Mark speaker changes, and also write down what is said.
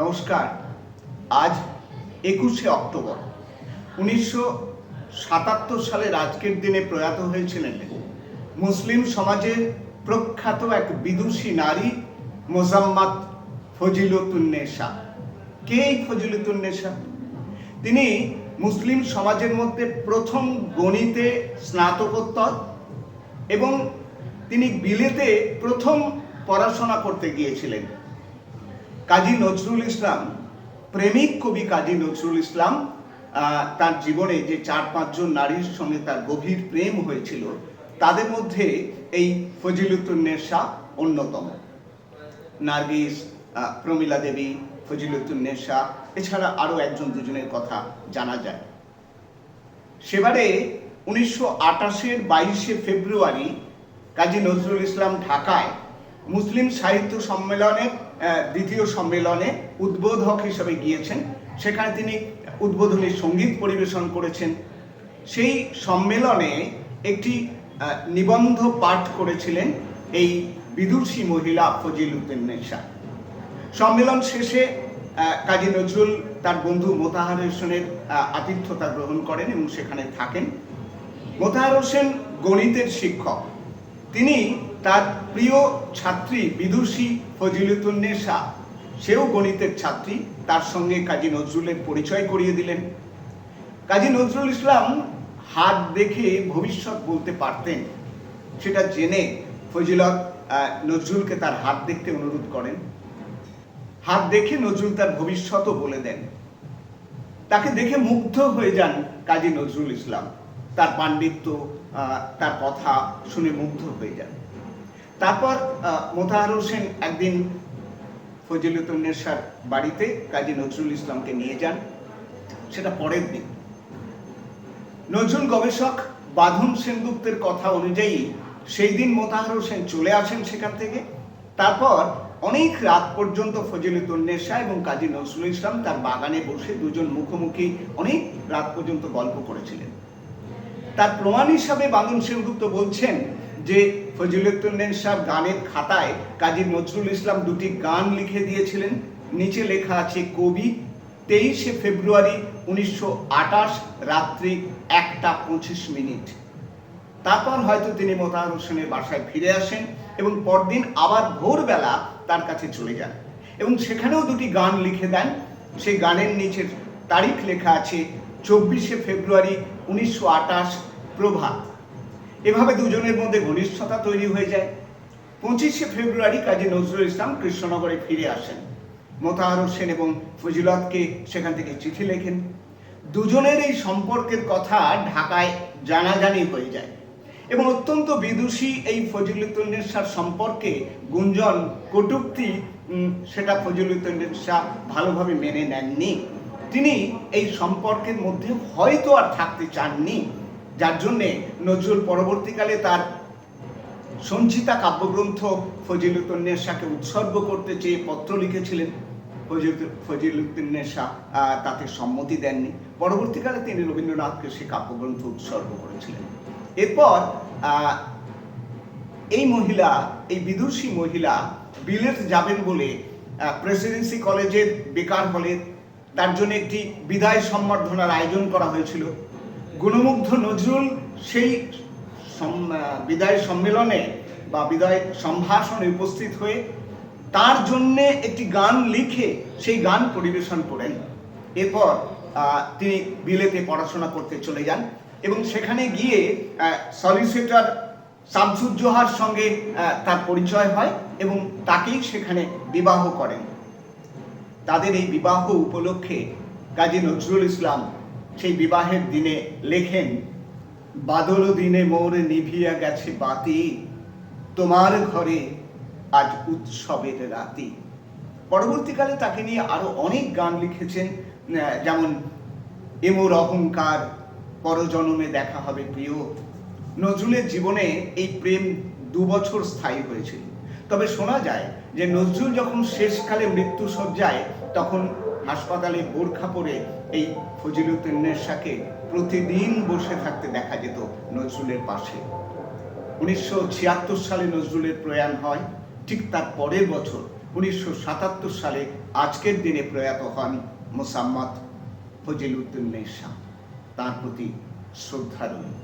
Speaker 1: নমস্কার। আজ একুশে অক্টোবর। উনিশশো সাতাত্তর সালের আজকের দিনে প্রয়াত হয়েছিলেন মুসলিম সমাজের প্রখ্যাত এক বিদুষী নারী মোজাম্মাত ফজিলতুন্নেসা কে এই ফজিলতুন্নেসা তিনি মুসলিম সমাজের মধ্যে প্রথম গণিতে স্নাতকোত্তর এবং তিনি বিলেতে প্রথম পড়াশোনা করতে গিয়েছিলেন। কাজী নজরুল ইসলাম, প্রেমিক কবি কাজী নজরুল ইসলাম তার জীবনে যে চার পাঁচজন নারীর সঙ্গে তার গভীর প্রেম হয়েছিল, তাদের মধ্যে এই ফজিলুতুন্নেসা অন্যতম। নার্গিস প্রমীলা দেবী ফজিলুতুন্নেসা এছাড়া আরও একজন দুজনের কথা জানা যায়। সেবারে উনিশশো আটাশের বাইশে ফেব্রুয়ারি কাজী নজরুল ইসলাম ঢাকায় মুসলিম সাহিত্য সম্মেলনের দ্বিতীয় সম্মেলনে উদ্বোধক হিসেবে গিয়েছেন। সেখানে তিনি উদ্বোধনী সংগীত পরিবেশন করেছেন। সেই সম্মেলনে একটি নিবন্ধ পাঠ করেছিলেন এই বিদুষী মহিলা ফজিল উদ্দিন সম্মেলন শেষে কাজী নজরুল তার বন্ধু মোতাহার হোসেনের আতিথ্যতা গ্রহণ করেন এবং সেখানে থাকেন। মোতাহার হোসেন গণিতের শিক্ষক। তিনি তার প্রিয় ছাত্রী বিদুষী ফজিলতুন্নেসা সেও গণিতের ছাত্রী, তার সঙ্গে কাজী নজরুলের পরিচয় করিয়ে দিলেন। কাজী নজরুল ইসলাম হাত দেখে ভবিষ্যৎ বলতে পারতেন। সেটা জেনে ফজিলত নজরুলকে তার হাত দেখতে অনুরোধ করেন। হাত দেখে নজরুল তার ভবিষ্যতও বলে দেন। তাকে দেখে মুগ্ধ হয়ে যান কাজী নজরুল ইসলাম। তার পাণ্ডিত্য তার কথা শুনে মুগ্ধ হয়ে যান। তারপর মোতাহার হোসেন একদিন ফজিলতুন্নেসার বাড়িতে কাজী নজরুল ইসলামকে নিয়ে যান। সেটা পরের দিন। নজরুল গবেষক বাঁধন সেনগুপ্তের কথা অনুযায়ী সেই দিন মোতাহার হোসেন চলে আসেন সেখান থেকে। তারপর অনেক রাত পর্যন্ত ফজিলতুন্নেসা এবং কাজী নজরুল ইসলাম তার বাগানে বসে দুজন মুখোমুখি অনেক রাত পর্যন্ত গল্প করেছিলেন। তার প্রমাণ হিসাবে বাঁধন সেনগুপ্ত বলছেন যে ফজিলতুন্নেসা গানের খাতায় কাজী নজরুল ইসলাম দুটি গান লিখে দিয়েছিলেন। নিচে লেখা আছে, কবি, তেইশে ফেব্রুয়ারি উনিশশো আটাশ রাত্রি একটা পঁচিশ মিনিট। তারপর হয়তো তিনি মোতাহার হোসেনের বাসায় ফিরে আসেন এবং পরদিন আবার ভোরবেলা তার কাছে চলে যান এবং সেখানেও দুটি গান লিখে দেন। সেই গানের নিচের তারিখ লেখা আছে, চব্বিশে ফেব্রুয়ারি উনিশশো আটাশ প্রভাত। এভাবে দুজনের মধ্যে ঘনিষ্ঠতা তৈরি হয়ে যায়। পঁচিশে ফেব্রুয়ারি কাজী নজরুল ইসলাম কৃষ্ণনগরে ফিরে আসেন। মোতাহার হোসেন এবং ফজিলতকে সেখান থেকে চিঠি লেখেন। দুজনের এই সম্পর্কের কথা ঢাকায় জানাজানি হয়ে যায় এবং অত্যন্ত বিদুষী এই ফজিলতুন্নেসার সম্পর্কে গুঞ্জন, কটুক্তি সেটা ফজিলতুন্নেসা ভালোভাবে মেনে নেননি। তিনি এই সম্পর্কের মধ্যে হয়তো আর থাকতে চাননি। যার জন্যে নজরুল পরবর্তীকালে তার সঞ্চিতা কাব্যগ্রন্থ ফজিলুদ্দিনেশাকে উৎসর্গ করতে চেয়ে পত্র লিখেছিলেন। ফজিল- ফজিলুদ্দিনেশা তাতে সম্মতি দেননি। পরবর্তীকালে তিনি রবীন্দ্রনাথকে সে কাব্যগ্রন্থ উৎসর্গ করেছিলেন। এরপর এই মহিলা, এই বিদুষী মহিলা বিলেত যাবেন বলে প্রেসিডেন্সি কলেজের বেকার হলে তার জন্য একটি বিদায় সম্বর্ধনার আয়োজন করা হয়েছিল। গুণমুগ্ধ নজরুল সেই বিদায় সম্মেলনে বা বিদায় সম্ভাষণে উপস্থিত হয়ে তার জন্য একটি গান লিখে সেই গান পরিবেশন করেন। এরপর তিনি বিলেতে পড়াশোনা করতে চলে যান এবং সেখানে গিয়ে সলিসিটর শামসুজ্জোহার সঙ্গে তার পরিচয় হয় এবং তাকেই সেখানে বিবাহ করেন। তাদের এই বিবাহ উপলক্ষে কাজী নজরুল ইসলাম সেই বিবাহের দিনে লেখেন, বাদল দিনে মোর নিভিয়া গেছে বাতি, তোমার ঘরে আজ উৎসবের রাতি। পরবর্তীকালে তাকে নিয়ে আরও অনেক গান লিখেছেন যেমন, এমোর অহংকার, পরজনমে দেখা হবে প্রিয়। নজরুলের জীবনে এই প্রেম দু বছর স্থায়ী হয়েছিল। তবে শোনা যায় যে, নজরুল যখন শেষকালে মৃত্যু সজ্জায় তখন হাসপাতালে বোরখা পরে এই ফজিলুদ্দিনেশাকে প্রতিদিন বসে থাকতে দেখা যেত নজরুলের পাশে। উনিশশো ছিয়াত্তর সালে নজরুলের প্রয়াণ হয়, ঠিক তার পরের বছর উনিশশো সাতাত্তর সালে আজকের দিনে প্রয়াত হন মোসাম্মদ ফজিলুদ্দিন শাহ তার প্রতি শ্রদ্ধা রইল।